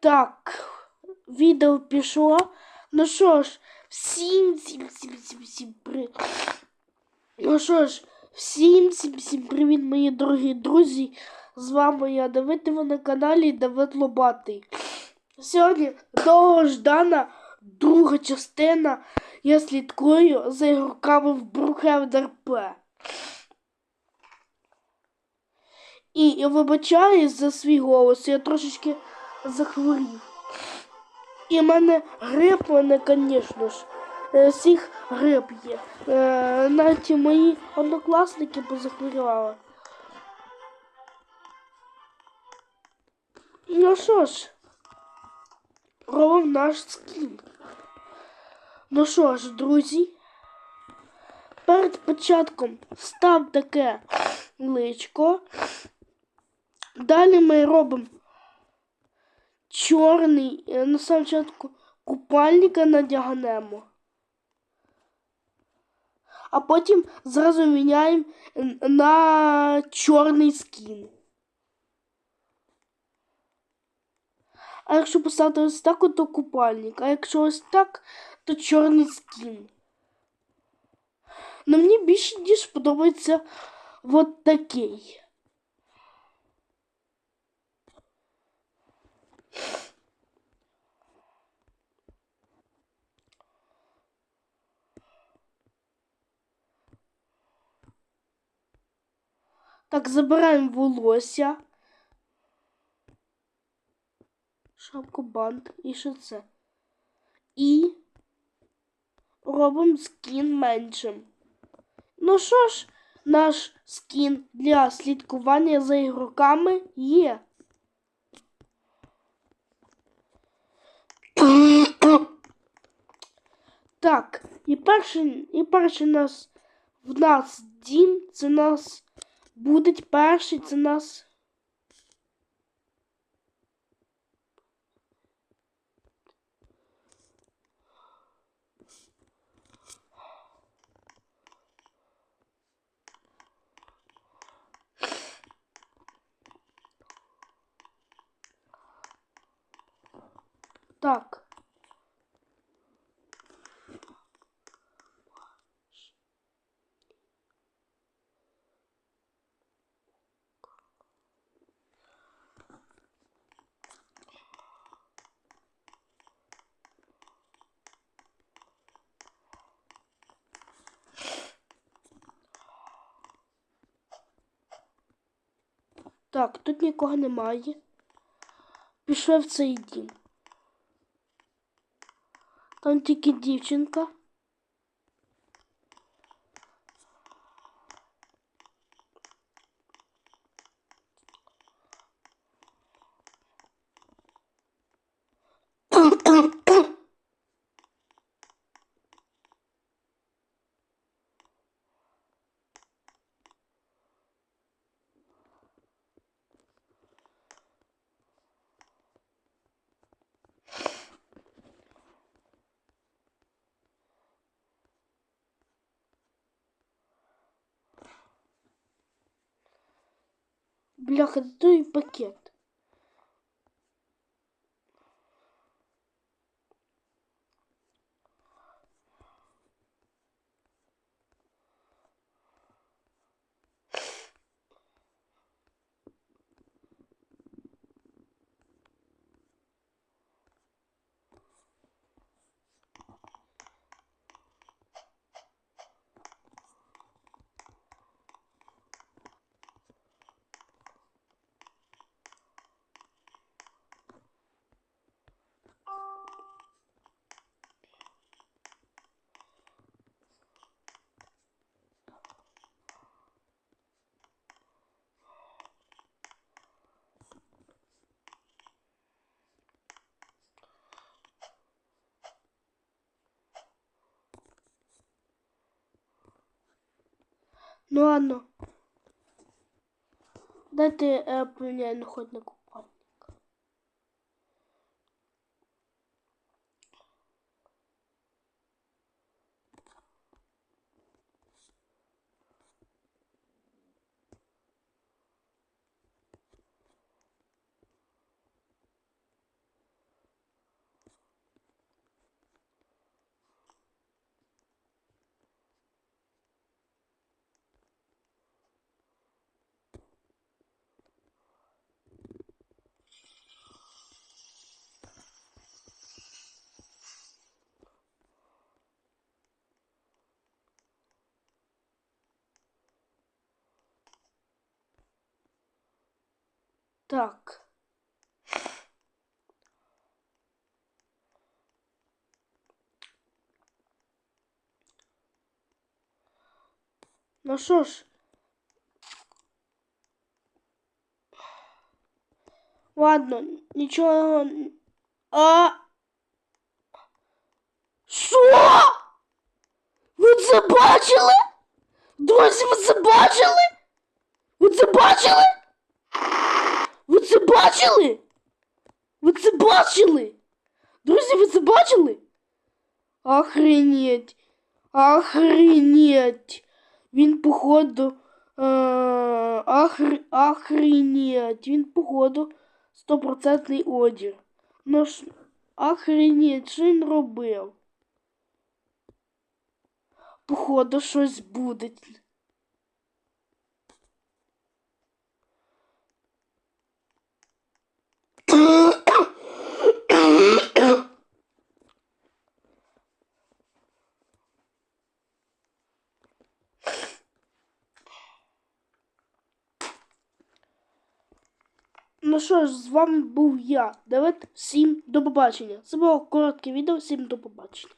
Так, відео пішло. Ну що ж, всім всім всім всім всім при... Ну що ж, всім всім всім привіт, мої дорогі друзі. З вами я Давид, і ви на каналі Давид Лобатий. Сьогодні довгождана друга частина. Я слідкую за ігроками в Brookhaven RP. І я вибачаюсь за свій голос, я трошечки захворів. І в мене грип, в мене, звісно ж, е, всіх грип є. Е, Навіть мої однокласники позахворювали. Ну що ж, робимо наш скін. Ну що ж, друзі, перед початком став таке личко. Далі ми робимо чорний, на самому початку купальника надягнемо. А потім зразу міняємо на чорний скін. А якщо поставити ось так, то купальник. А якщо ось так, то чорний скін. Ну мені більше ніж подобається от такий. Так, забираємо волосся. Шапку бант і що це? І робимо скін меншим. Ну що ж, наш скін для слідкування за ігроками є. Так, і перший, і перший нас в нас дім, це нас буде перший, це нас. Так. Так, тут нікого немає. Пішли в цей дім. Там тільки дівчинка. Бляха, той пакет. Ну ладно. Дайте э, поменяю на хоть Так. Ну що ж. Ладно, нічого. н- А. Що? Ви це бачили? Друзі, ви це бачили? Ви це бачили? Ви це бачили? Ви це бачили? Друзі, ви це бачили? Охренеть. Охренеть. Він походу. Е, охр... Охренеть. Він походу стопроцентний одір. Ну ж, охренеть, що він робив? Походу, щось буде. Ну що ж, з вами був я, Давид. Всім до побачення. Це було коротке відео, всім до побачення.